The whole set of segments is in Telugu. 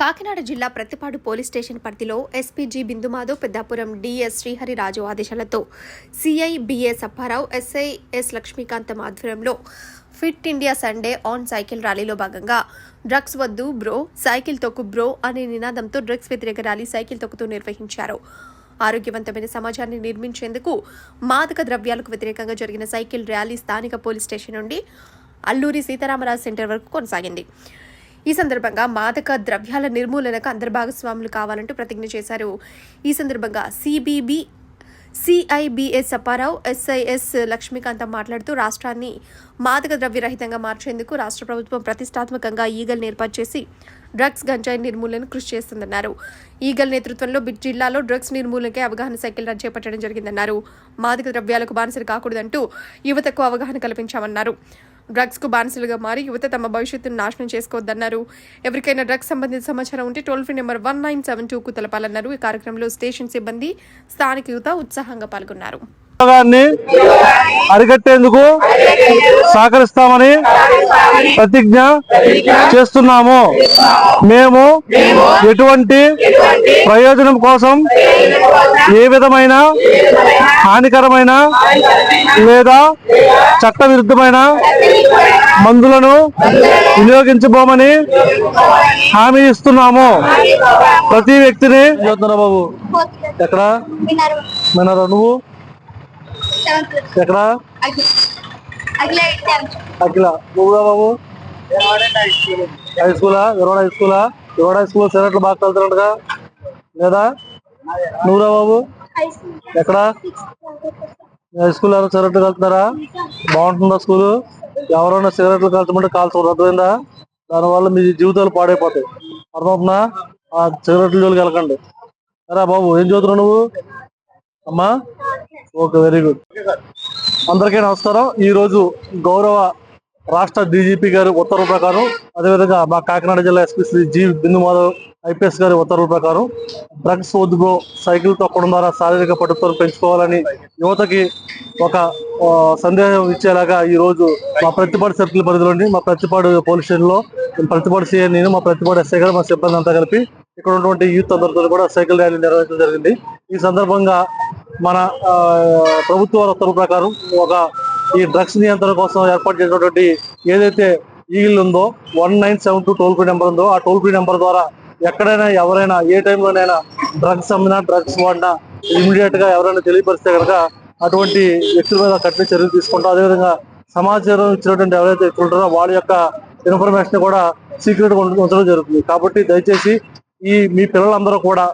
కాకినాడ జిల్లా ప్రతిపాడు పోలీస్ స్టేషన్ పరిధిలో ఎస్పీజీ బిందుమాధవ్ పెద్దాపురం డిఎస్ శ్రీహరిరాజు ఆదేశాలతో CI BS Apparao SI S Lakshmikantham ఆధ్వర్యంలో fit India Sunday on cycle ర్యాలీలో భాగంగా డ్రగ్స్ వద్దు బ్రో సైకిల్ తొక్కు బ్రో అనే నినాదంతో డ్రగ్స్ వ్యతిరేక ర్యాలీ సైకిల్ తొక్కుతూ నిర్వహించారు. ఆరోగ్యవంతమైన సమాజాన్ని నిర్మించేందుకు మాదక ద్రవ్యాలకు వ్యతిరేకంగా జరిగిన సైకిల్ ర్యాలీ స్థానిక పోలీస్ స్టేషన్ నుండి అల్లూరి సీతారామరాజు సెంటర్ వరకు కొనసాగింది. ఈ సందర్భంగా మాదక ద్రవ్యాల నిర్మూలనకు అందరు భాగస్వాములు కావాలంటూ ప్రతిజ్ఞ చేశారు. ఈ సందర్భంగా సిబిబి సిఐబిఎస్ అప్పారావు ఎస్ఐఎస్ లక్ష్మీకాంత మాట్లాడుతూ రాష్ట్రాన్ని మాదక ద్రవ్యరహితంగా మార్చేందుకు రాష్ట్ర ప్రభుత్వం ప్రతిష్టాత్మకంగా ఈగల్ని ఏర్పాటు చేసి డ్రగ్స్ గంజాయి నిర్మూలన కృషి చేస్తుందన్నారు. ఈగల్ నేతృత్వంలో బిడ్ జిల్లాలో డ్రగ్స్ నిర్మూలనకే అవగాహన సైకిల్ రన్ చేపట్టడం జరిగిందన్నారు. మాదక ద్రవ్యాలకు బానిసలు కాకూడదంటూ యువతకు అవగాహన కల్పించామన్నారు. డ్రగ్స్కు బానిసలుగా మారి యువత తమ భవిష్యత్తును నాశనం చేసుకోవద్దన్నారు. ఎవరికైనా డ్రగ్స్ సంబంధిత సమాచారం ఉంటే toll free number one nine seven టూకు తెలపాలన్నారు. ఈ కార్యక్రమంలో స్టేషన్ సిబ్బంది స్థానిక యువత ఉత్సాహంగా పాల్గొన్నారు. ఉద్యోగాన్ని అరికట్టేందుకు సహకరిస్తామని ప్రతిజ్ఞ చేస్తున్నాము. మేము ఎటువంటి ప్రయోజనం కోసం ఏ విధమైన హానికరమైన లేదా చట్ట విరుద్ధమైన మందులను వినియోగించబోమని హామీ ఇస్తున్నాము. ప్రతి వ్యక్తిని బాబు? ఎక్కడ? నువ్వు? ఎక్కడ? అఖిల నువ్వురా బాబు. హై స్కూలా? విరవాడ హై స్కూలా? విరవాడ హై స్కూల్ సెలెక్ట్లు బాగా చదువుతున్నట్టుగా లేదా? నువ్వురా బాబు. ఎక్కడ? హై స్కూల్ ఎవరు సిగరెట్లు కలుతున్నారా బాగుంటుందా స్కూల్? ఎవరైనా సిగరెట్లు కాల్చమంటే కాల్చకూడదు అర్థమైందా? దానివల్ల మీ జీవితాలు పాడైపోతాయి. అర్థమవుతుందా? ఆ సిగరెట్ల జోలికి వెళ్ళకండి. సరే బాబు ఏం చదువుతున్నావు నువ్వు? అమ్మా? ఓకే వెరీ గుడ్ అందరికీ నమస్కారం. ఈ రోజు గౌరవ రాష్ట్ర డీజీపీ గారి ఉత్తర్వుల ప్రకారం అదేవిధంగా మా కాకినాడ జిల్లా SP Shri G Bindu Madhav IPS గారి ఉత్తర్వుల ప్రకారం డ్రగ్స్ వద్దు బ్రో సైకిల్ తొక్కడం ద్వారా శారీరక పట్టుదలను పెంచుకోవాలని యువతకి ఒక ఆ, సందేశం ఇచ్చేలాగా ఈ రోజు మా ప్రతిపాడు సర్కిల్ పరిధిలోని మా ప్రతిపాడు పోలీస్ స్టేషన్లో ప్రతిపాడు సీఎం నేను మా ప్రతిపాడు ఎస్ఐ గారు మా సిబ్బంది అంతా కలిపి ఇక్కడ ఉన్నటువంటి యూత్ అందరితో కూడా సైకిల్ ర్యాలీ నిర్వహించడం జరిగింది. ఈ సందర్భంగా మన ప్రభుత్వ ఉత్తర్వు ప్రకారం ఒక ఈ డ్రగ్స్ నియంత్రణ కోసం ఏర్పాటు చేసినటువంటి ఏదైతే ఈగిల్ ఉందో one nine seven two toll free number ఉందో ఆ టోల్ ఫ్రీ నెంబర్ ద్వారా ఎక్కడైనా ఎవరైనా ఏ టైంలోనైనా డ్రగ్స్ అమ్మినా డ్రగ్స్ వాడినా ఇమీడియట్గా ఎవరైనా తెలియపరిస్తే కనుక అటువంటి వ్యక్తుల మీద కఠిన చర్యలు తీసుకుంటాం అదేవిధంగా సమాచారం ఇచ్చినటువంటి ఎవరైతే వ్యక్తులు ఉంటారో వాళ్ళ యొక్క ఇన్ఫర్మేషన్ కూడా సీక్రెట్గా ఉంచడం జరుగుతుంది. కాబట్టి దయచేసి ఈ మీ పిల్లలందరూ కూడా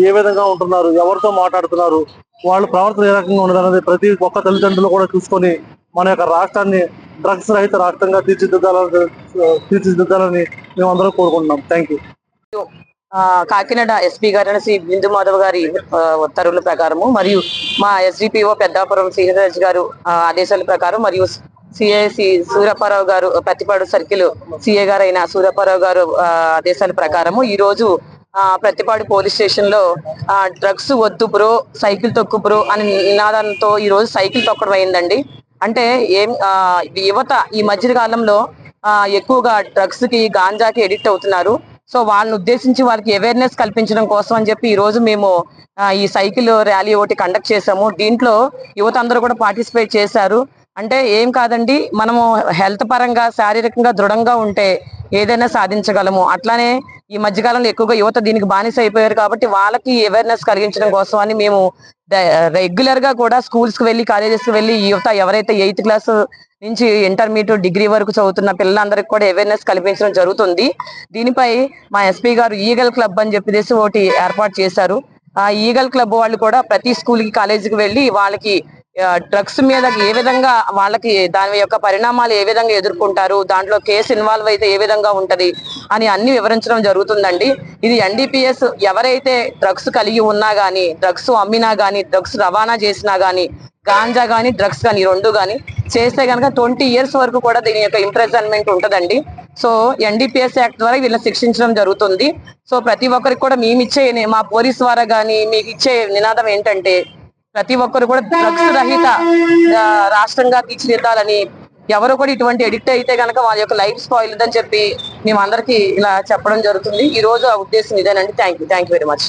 ఏ- విధంగా ఉంటున్నారు? ఎవరితో మాట్లాడుతున్నారు? వాళ్ళ ప్రవర్తన ఏ రకంగా ఉన్నదన్నది ప్రతి ఒక్క తల్లిదండ్రులు కూడా చూసుకొని మన యొక్క రాష్ట్రాన్ని డ్రగ్స్ రహిత రాష్ట్రంగా తీర్చిదిద్దాలని తీర్చిదిద్దాలని మేము అందరం కోరుకుంటున్నాం థ్యాంక్ యూ కాకినాడ ఎస్పీ గారు శ్రీ బిందు మాధవ్ గారి ఉత్తర్వుల ప్రకారము మరియు మా ఎస్డిపిఓ పెద్దాపురం శ్రీహరాజ్ గారు ఆ, ఆదేశాల ప్రకారం మరియు సిఐసి సూర్యప్పారావు గారు ప్రతిపాడు సర్కిల్ సిఏ గారు అయిన గారు ఆ, ఆదేశాల ప్రకారము ఈ రోజు ఆ, ప్రతిపాడు పోలీస్ స్టేషన్లో డ్రగ్స్ వద్దు బ్రో సైకిల్ తొక్కు బ్రో అని నినాదంతో ఈ రోజు సైకిల్ తొక్కడం అయిందండి. అంటే ఏం యువత ఈ మధ్య కాలంలో ఎక్కువగా డ్రగ్స్కి గాంజాకి ఎడిక్ట్ అవుతున్నారు. సో వాళ్ళని ఉద్దేశించి వాళ్ళకి అవేర్నెస్ కల్పించడం కోసం అని చెప్పి ఈ రోజు మేము ఈ సైకిల్ ర్యాలీ ఒకటి కండక్ట్ చేసాము దీంట్లో యువత అందరూ కూడా పార్టిసిపేట్ చేశారు. అంటే ఏం కాదండి మనము హెల్త్ పరంగా శారీరకంగా దృఢంగా ఉంటే ఏదైనా సాధించగలము. అట్లానే ఈ మధ్యకాలంలో ఎక్కువగా యువత దీనికి బానిస అయిపోయారు కాబట్టి వాళ్ళకి అవేర్నెస్ కలిగించడం కోసం అని మేము రెగ్యులర్గా కూడా స్కూల్స్కి వెళ్ళి కాలేజెస్కి వెళ్ళి యువత ఎవరైతే ఎయిత్ క్లాస్ నుంచి ఇంటర్మీడియట్ డిగ్రీ వరకు చదువుతున్న పిల్లలందరికీ కూడా అవేర్నెస్ కల్పించడం జరుగుతుంది. దీనిపై మా ఎస్పీ గారు ఈగల్ క్లబ్ అని చెప్పేసి ఒకటి ఏర్పాటు చేశారు. ఆ ఈగల్ క్లబ్ వాళ్ళు కూడా ప్రతి స్కూల్కి కాలేజీకి వెళ్ళి వాళ్ళకి డ్రగ్స్ మీద ఏ విధంగా వాళ్ళకి దాని యొక్క పరిణామాలు ఏ విధంగా ఎదుర్కొంటారు? దాంట్లో కేసు ఇన్వాల్వ్ అయితే ఏ విధంగా ఉంటది? అని అన్ని వివరించడం జరుగుతుందండి. ఇది ఎన్డీపీఎస్ ఎవరైతే డ్రగ్స్ కలిగి ఉన్నా గానీ డ్రగ్స్ అమ్మినా గానీ డ్రగ్స్ రవాణా చేసినా గానీ గాంజా గానీ డ్రగ్స్ గానీ రెండు గానీ చేస్తే కనుక ట్వంటీ ఇయర్స్ వరకు కూడా దీని యొక్క ఇంప్రెజన్మెంట్ ఉంటదండి. సో ఎన్డీపీఎస్ యాక్ట్ ద్వారా వీళ్ళని శిక్షించడం జరుగుతుంది. సో ప్రతి ఒక్కరికి కూడా మేము ఇచ్చే మా పోలీస్ ద్వారా గానీ మీకు ఇచ్చే నినాదం ఏంటంటే ప్రతి ఒక్కరు కూడా డ్రగ్స్ రహిత రాష్ట్రంగా తీర్చిదిద్దాలని ఎవరు కూడా ఇటువంటి ఎడిక్ట్ అయితే కనుక వాళ్ళ యొక్క లైఫ్ స్పాయిల్ అని చెప్పి మేము అందరికి ఇలా చెప్పడం జరుగుతుంది. ఈ రోజు ఆ ఉద్దేశం ఇదేనండి. Thank you thank you very much.